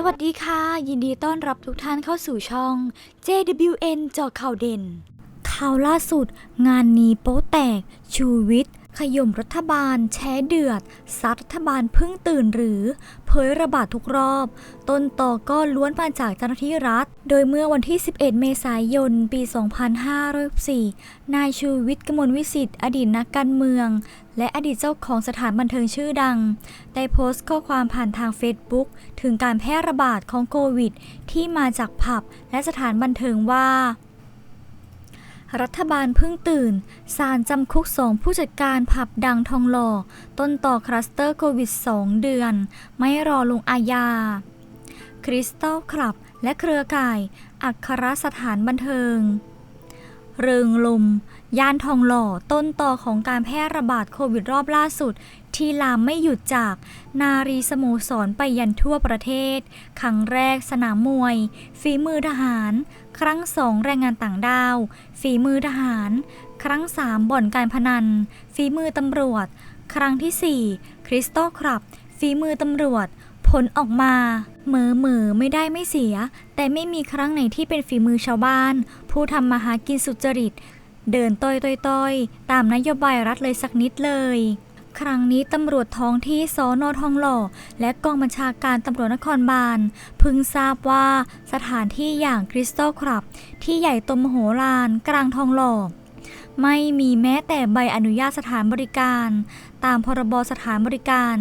สวัสดีค่ะ ยินดีต้อนรับทุกท่านเข้าสู่ช่อง JWN เจาะข่าวเด่นข่าวล่าสุด งานนี้โป๊แตก ชูวิทย์ ขย่มรัฐบาล แช้เดือดซัดรัฐบาลเพิ่งตื่นหรือ เผยระบาดทุกรอบ ต้นต่อก็ล้วนมาจากเจ้าหน้าที่รัฐ โดยเมื่อวันที่ 11 เมษายน ปี 2564 นายชูวิทย์กมลวิสิทธิ์ อดีตนักการเมือง และอดีตเจ้าของสถานบันเทิงชื่อดัง ได้โพสต์ข้อความผ่านทางเฟซบุ๊กถึงการแพร่ระบาดของโควิด ที่มาจากผับและสถานบันเทิงว่า รัฐบาลเพิ่งตื่นศาลจำคุกสองผู้จัดการผับดังทองหล่อ ต้นต่อคลัสเตอร์โควิด 2 เดือน ไม่รอลงอาญา คริสตัลคลับและเครือข่าย อัครสถานบันเทิง เริงลม ย่านทองหล่อ ต้นต่อของการแพร่ระบาดโควิดรอบล่าสุด ที่ลามไม่หยุดจาก นารีสโมสรไปยันทั่วประเทศ ครั้งแรกสนามมวย ฝีมือทหาร ครั้งสองแรงงานต่างด้าว ฝีมือทหาร ครั้งสามบ่อนการพนัน ฝีมือตำรวจ ครั้งที่สี่คริสตัลคลับ ฝีมือตำรวจ ผลออกมาเหมือเหมือไม่ได้ไม่เสีย แต่ไม่มีครั้งไหนที่เป็นฝีมือชาวบ้าน ผู้ทำมาหากินสุจริต เดินต้อยต้อยต้อยตามนโยบายรัฐเลยสักนิดเลย ครั้งนี้ตำรวจท้องที่สอนอทองหล่อ และกองบัญชาการตำรวจนครบาลพึงทราบว่าสถานที่อย่างคริสตัลคลับ ที่ใหญ่โตมโหฬารกลางทองหล่อไม่มีแม้แต่ใบอนุญาตสถานบริการ ตามพรบสถานบริการ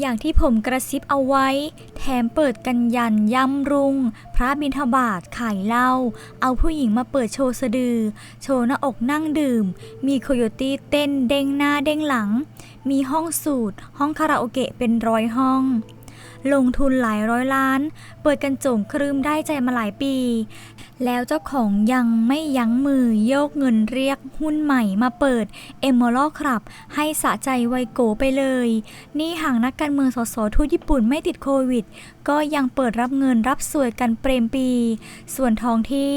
อย่างที่ผมกระซิบเอาไว้ แถมเปิดกันยันย่ำรุง พระบิณฑบาตขายเหล้า เอาผู้หญิงมาเปิดโชว์สะดือ โชว์หน้าอกนั่งดื่ม มีโคโยตี้เต้นเด้งหน้าเด้งหลัง มีห้องสูตร ห้องคาราโอเกะเป็นร้อยห้อง ลงทุนหลายร้อยล้าน เปิดกันโจงครึมได้ใจมาหลายปี แล้วเจ้าของยังไม่ยั้งมือโยกเงินเรียกหุ้นใหม่มาเปิดเอม r ร l ครับ ให้สะใจไวโกไปเลย นี่ห่างนักการเมืองสสทูตญี่ปุ่นไม่ติดโควิด ก็ยังเปิดรับเงินรับสวยกันเปรมปี ส่วนทองที่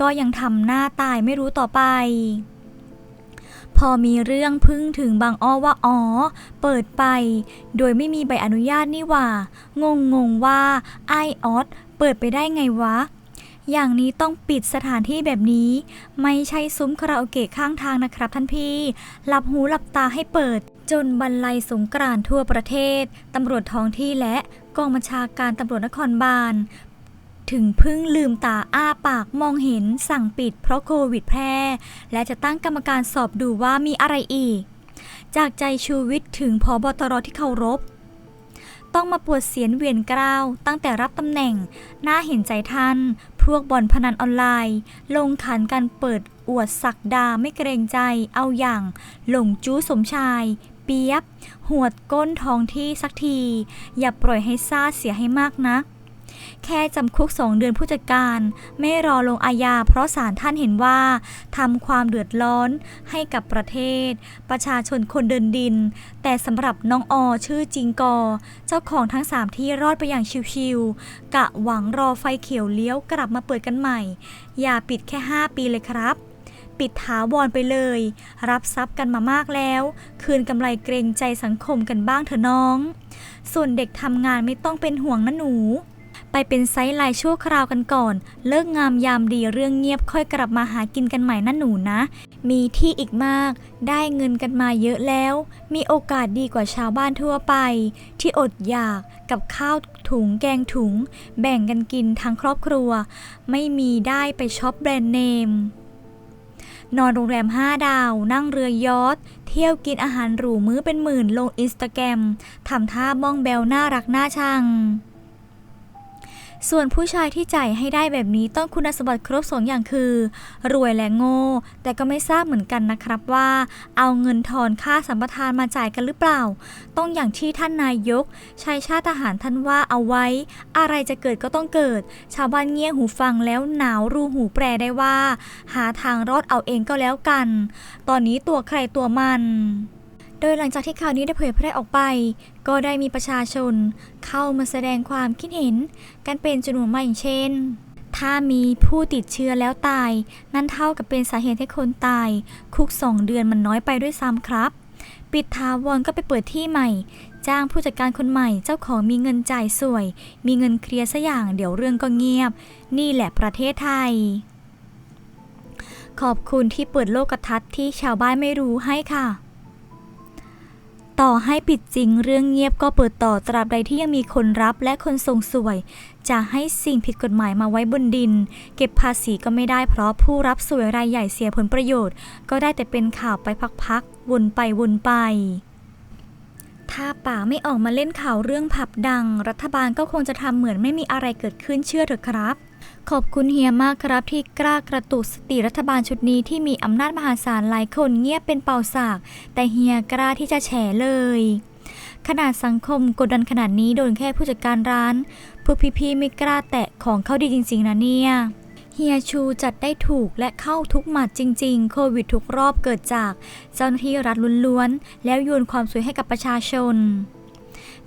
ก็ยังทำหน้าตายไม่รู้ต่อไป พอมีเรื่องพึ่งถึงบางอ้อว่าอ๋อ เปิดไป โดยไม่มีใบอนุญาตนี่ว่า งงงๆว่าไอออสเปิดไปได้ไงวะ อย่างนี้ต้องปิดสถานที่แบบนี้ ไม่ใช่ซุ้มคาราโอเกะข้างทางนะครับท่านพี่ หลับหูหลับตาให้เปิด จนบรรลัยสงกรานทั่วประเทศ ตำรวจท้องที่และกองบัญชาการตำรวจนครบาล ถึงพึ่งลืมตาอ้าปากมองเห็นสั่งปิดเพราะโควิดแพร่ และจะตั้งกรรมการสอบดูว่ามีอะไรอีก จากใจชูวิทย์ถึงพอบตรที่เคารพ ต้องมาปวดเสียนเวียนกล้าว ตั้งแต่รับตำแหน่ง น่าเห็นใจท่าน พวกบ่อนพนันออนไลน์ ลงขันกันเปิดอวดสักดาไม่เกรงใจ เอาอย่างหลงจู้สมชายเปียบ หวดก้นทองที่สักที อย่าปล่อยให้ซาเสียให้มากนะ แค่จำคุกสองเดือนผู้จัดการ ไม่รอลงอาญาเพราะศาลท่านเห็นว่าทำความเดือดร้อนให้กับประเทศ ประชาชนคนเดินดิน แต่สำหรับน้องอชื่อจิงกอ เจ้าของทั้ง3ที่รอดไปอย่างชิวๆกะหวังรอไฟเขียวเลี้ยวกลับมาเปิดกันใหม่ อย่าปิดแค่ 5 ปีเลยครับปิดถาวรไปเลย รับทรัพย์กันมามากแล้ว คืนกำไรเกรงใจสังคมกันบ้างเถอะน้อง ส่วนเด็กทำงานไม่ต้องเป็นห่วงนะหนู ไปเป็นไซส์ลน์ชั่วคราวกันก่อน เลิกงามยามดีเรื่องเงียบค่อยกลับมาหากินกันใหม่นะหนูนะ มีที่อีกมาก ได้เงินกันมาเยอะแล้ว มีโอกาสดีกว่าชาวบ้านทั่วไป ที่อดอยากกับข้าวถุงแกงถุง แบ่งกันกินทั้งครอบครัว ไม่มีได้ไปช็อปแบรนด์เนมนอนโรงแรม 5 ดาว นั่งเรือยอทเที่ยวกินอาหารหรูมื้อเป็นหมื่นลงอินสตาแกรมทำท่าบ้องแบวน่ารักน่าชัง ส่วนผู้ชายที่จ่ายให้ได้แบบนี้ต้องคุณสมบัติครบสองอย่างคือ รวยและโง่ แต่ก็ไม่ทราบเหมือนกันนะครับว่า เอาเงินทอนค่าสัมปทานมาจ่ายกันหรือเปล่า ต้องอย่างที่ท่านนายกชายชาติทหารท่านว่าเอาไว้ อะไรจะเกิดก็ต้องเกิด ชาวบ้านเงี่ยหูฟังแล้วหนาวรูหูแปรได้ว่า หาทางรอดเอาเองก็แล้วกัน ตอนนี้ตัวใครตัวมัน โดยหลังจากที่ข่าวนี้ได้เผยแพร่ออกไป ก็ได้มีประชาชนเข้ามาแสดงความคิดเห็น กันเป็นจำนวนมากอย่างเช่น ถ้ามีผู้ติดเชื้อแล้วตาย นั่นเท่ากับเป็นสาเหตุให้คนตาย คุกสองเดือนมันน้อยไปด้วยซ้ำครับ ปิดทาวรก็ไปเปิดที่ใหม่ จ้างผู้จัดการคนใหม่ เจ้าของมีเงินจ่ายสวย มีเงินเคลียร์ซะอย่างเดี๋ยวเรื่องก็เงียบ นี่แหละประเทศไทยขอบคุณที่เปิดโลกทัศน์ที่ชาวบ้านไม่รู้ให้ค่ะ ต่อให้ปิดจริงเรื่องเงียบก็เปิดต่อตราบใดที่ยังมีคนรับและคนส่งสวย จะให้สิ่งผิดกฎหมายมาไว้บนดิน เก็บภาษีก็ไม่ได้เพราะผู้รับสวยรายใหญ่เสียผลประโยชน์ ก็ได้แต่เป็นข่าวไปพักๆวนไปวนไปถ้าป่าไม่ออกมาเล่นข่าวเรื่องผับดัง รัฐบาลก็คงจะทำเหมือนไม่มีอะไรเกิดขึ้นเชื่อเถอะครับ ขอบคุณเฮียมากครับที่กล้ากระตุกสติรัฐบาลชุดนี้ที่มีอำนาจมหาศาลหลายคนเงียบเป็นเป่าสาก แต่เฮียกล้าที่จะแฉเลย ขนาดสังคมกดดันขนาดนี้โดนแค่ผู้จัดการร้าน พวกพี่ๆไม่กล้าแตะของเขาดีจริงๆนะเนี่ยเฮียชูจัดได้ถูกและเข้าทุกหมัดจริง ๆ โควิดทุกรอบเกิดจาก เจ้าหน้าที่รัฐล้วนๆ แล้วโยนความสวยให้กับประชาชน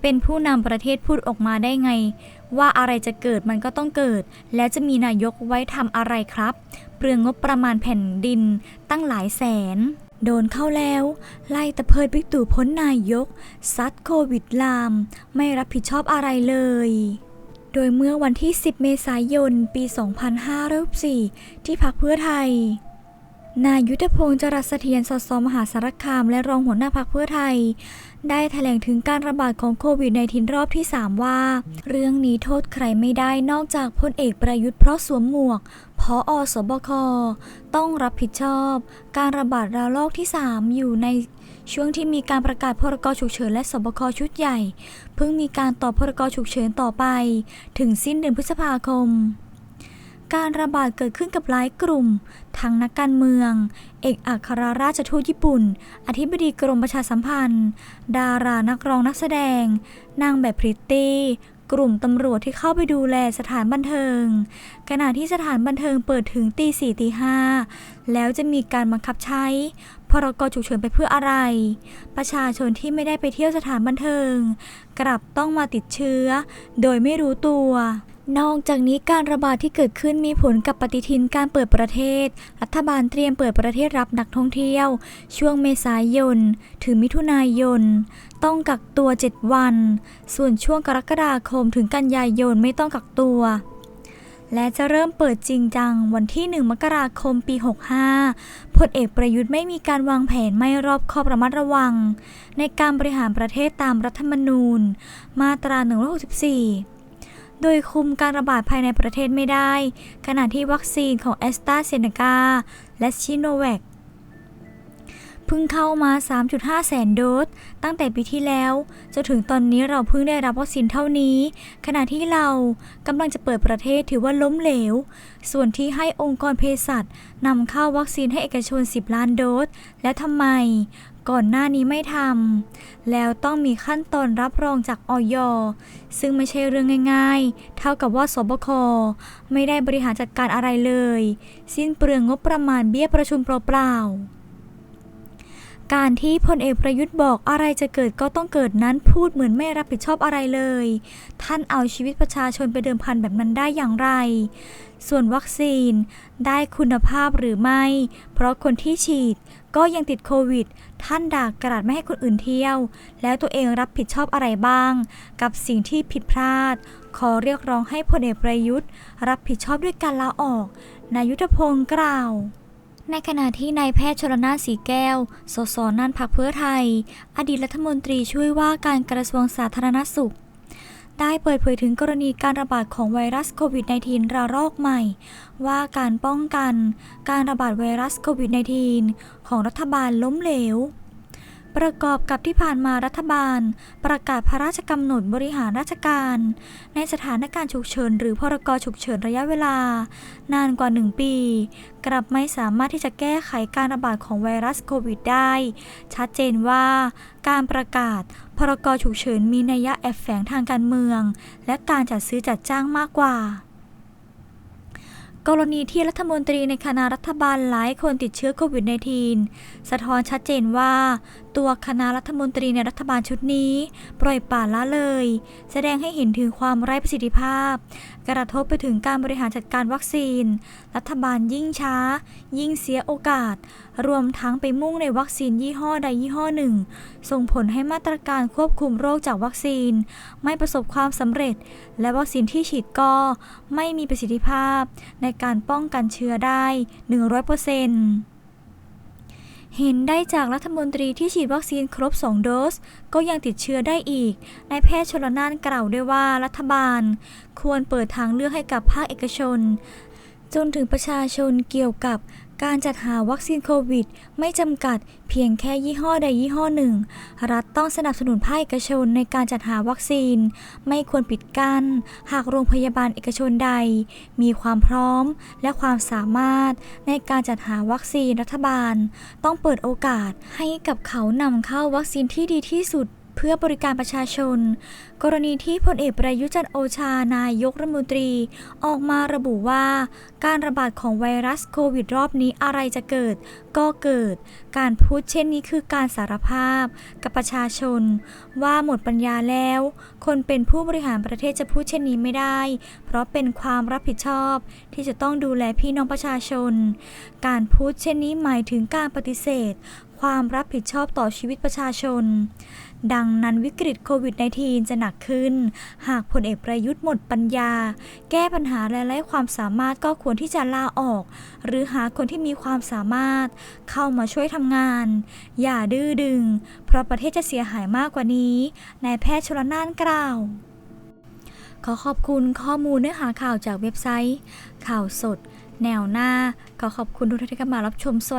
เป็นผู้นำประเทศพูดออกมาได้ไง ว่าอะไรจะเกิดมันก็ต้องเกิด แล้วจะมีนายกไว้ทำอะไรครับ เปลืองงบประมาณแผ่นดินตั้งหลายแสน โดนเข้าแล้ว ไล่ตะเพิดบิ๊กตู่พ้นนายก ซัดโควิดลาม ไม่รับผิดชอบอะไรเลยโดยเมื่อวันที่ 10 เมษายน ปี 2564ที่พักเพื่อไทย นายยุทธพงศ์จรัสเสถียรสสมหาสารคาม และรองหัวหน้าพักเพื่อไทย ได้แถลงถึงการระบาดของโควิดในทินรอบที่ 3 ว่า เรื่องนี้โทษใครไม่ได้นอกจากพลเอกประยุทธ์เพราะสวมหมวกพออสบค ต้องรับผิดชอบ การระบาดระลอกที่ 3 อยู่ในช่วงที่มีการประกาศพรกฉุกเฉินและสบคชุดใหญ่ เพิ่งมีการต่อพรกฉุกเฉินต่อไป ถึงสิ้นเดือนพฤษภาคม การระบาดเกิดขึ้นกับหลายกลุ่ม ทั้งนักการเมือง เอกอัครราชทูตญี่ปุ่น อธิบดีกรมประชาสัมพันธ์ ดารานักร้องนักแสดง นางแบบพริตตี้ กลุ่มตำรวจที่เข้าไปดูแลสถานบันเทิง ขณะที่สถานบันเทิงเปิดถึงตีสี่ตีห้าแล้วจะมีการบังคับใช้พรกฉุกเฉินไปเพื่ออะไร ประชาชนที่ไม่ได้ไปเที่ยวสถานบันเทิง กลับต้องมาติดเชื้อ โดยไม่รู้ตัว นอกจากนี้การระบาดที่เกิดขึ้นมีผลกับปฏิทินการเปิดประเทศ รัฐบาลเตรียมเปิดประเทศรับนักท่องเที่ยว ช่วงเมษายน ถึงมิถุนายน ต้องกักตัว 7 วัน ส่วนช่วงกรกฎาคมถึงกันยายนไม่ต้องกักตัว และจะเริ่มเปิดจริงจังวันที่ 1 มกราคมปี 65พลเอกประยุทธ์ไม่มีการวางแผนไม่รอบคอบระมัดระวัง ในการบริหารประเทศตามรัฐธรรมนูญ มาตรา 164 โดยคุมการระบาดภายในประเทศไม่ได้ ขณะที่วัคซีนของแอสตราเซเนกาและชิโนแวคเพิ่งเข้ามา 3.5 แสนโดส ตั้งแต่ปีที่แล้ว จนถึงตอนนี้เราเพิ่งได้รับวัคซีนเท่านี้ ขณะที่เรากำลังจะเปิดประเทศถือว่าล้มเหลว ส่วนที่ให้องค์กรเภสัชนำเข้าวัคซีนให้เอกชน 10 ล้านโดส และทำไม ก่อนหน้านี้ไม่ทำแล้วต้องมีขั้นตอนรับรองจากออยซึ่งไม่ใช่เรื่องง่าย ๆ เท่ากับว่าสบคไม่ได้บริหารจัดการอะไรเลย สิ้นเปลืองงบประมาณเบี้ยประชุมเปล่าๆการที่พลเอกประยุทธ์บอกอะไรจะเกิดก็ต้องเกิดนั้นพูดเหมือนไม่รับผิดชอบอะไรเลย ท่านเอาชีวิตประชาชนไปเดิมพันแบบนั้นได้อย่างไร ส่วนวัคซีนได้คุณภาพหรือไม่ เพราะคนที่ฉีดก็ยังติดโควิด ท่านด่ากราดไม่ให้คนอื่นเที่ยว แล้วตัวเองรับผิดชอบอะไรบ้าง กับสิ่งที่ผิดพลาด ขอเรียกร้องให้พลเอกประยุทธ์ รับผิดชอบด้วยการลาออกนายุทธพงศ์กล่าวในขณะที่นายแพทย์ชลนาสีแก้ว สสนั่นพักเพื่อไทย อดีตรัฐมนตรีช่วยว่าการกระทรวงสาธารณสุข ได้เปิดเผยถึงกรณีการระบาดของไวรัสโควิด -19 ระลอกใหม่ ว่าการป้องกันการระบาดไวรัสโควิด -19 ของรัฐบาลล้มเหลว ประกอบกับที่ผ่านมารัฐบาล ประกาศพระราชกำหนดบริหารราชการ ในสถานการณ์ฉุกเฉินหรือพรกฉุกเฉินระยะเวลา นานกว่า 1 ปี กลับไม่สามารถที่จะแก้ไขการระบาดของไวรัสโควิดได้ ชัดเจนว่าการประกาศพรกฉุกเฉินมีนัยยะแอบแฝงทางการเมือง และการจัดซื้อจัดจ้างมากกว่ากรณีที่รัฐมนตรีในคณะรัฐบาลหลายคนติดเชื้อโควิด -19 สะท้อนชัดเจนว่าตัวคณะรัฐมนตรีในรัฐบาลชุดนี้ ปล่อยปละละเลย แสดงให้เห็นถึงความไร้ประสิทธิภาพ กระทบไปถึงการบริหารจัดการวัคซีน รัฐบาลยิ่งช้า ยิ่งเสียโอกาส รวมทั้งไปมุ่งในวัคซีนยี่ห้อใดยี่ห้อหนึ่ง ส่งผลให้มาตรการควบคุมโรคจากวัคซีน ไม่ประสบความสำเร็จ และวัคซีนที่ฉีดก็ไม่มีประสิทธิภาพ ในการป้องกันเชื้อได้ 100%เเห็นได้จากรัฐมนตรีที่ฉีดวัคซีนครบ 2 โดส ก็ยังติดเชื้อได้อีก นายแพทย์ชลนานกล่าวด้วยว่ารัฐบาล ควรเปิดทางเลือกให้กับภาคเอกชน จนถึงประชาชนเกี่ยวกับ การจัดหาวัคซีนโควิด ไม่จำกัดเพียงแค่ยี่ห้อใดยี่ห้อหนึ่ง รัฐต้องสนับสนุนภาคเอกชนในการจัดหาวัคซีน ไม่ควรปิดกัน้น หากโรงพยาบาลเอกชนใด มีความพร้อมและความสามารถในการจัดหาวัคซีนรัฐบาล ต้องเปิดโอกาสให้กับเขานำเข้าวัคซีนที่ดีที่สุด เพื่อบริการประชาชน กรณีที่พลเอกประยุจันโอชานายกรัฐมนตรี ออกมาระบุว่า การระบาดของไวรัสโควิดรอบนี้อะไรจะเกิด ก็เกิด การพูดเช่นนี้คือการสารภาพ กับประชาชน ว่าหมดปัญญาแล้ว คนเป็นผู้บริหารประเทศจะพูดเช่นนี้ไม่ได้ เพราะเป็นความรับผิดชอบ ที่จะต้องดูแลพี่น้องประชาชน การพูดเช่นนี้หมายถึงการปฏิเสธ ความรับผิดชอบต่อชีวิตประชาชน ดังนั้นวิกฤตโควิด -19 จะหนักขึ้น หากพลเอกประยุทธ์หมดปัญญา แก้ปัญหาและไร้ความสามารถก็ควรที่จะลาออก หรือหาคนที่มีความสามารถ เข้ามาช่วยทำงาน อย่าดื้อดึง เพราะประเทศจะเสียหายมากกว่านี้นายแพทย์ชลนานกล่าวขอขอบคุณข้อมูลเนื้อหาข่าวจากเว็บไซต์ ข่าวสด แนวหน้า ขอขอบคุณทุกท่านที่เข้ามารับชมสวัสดี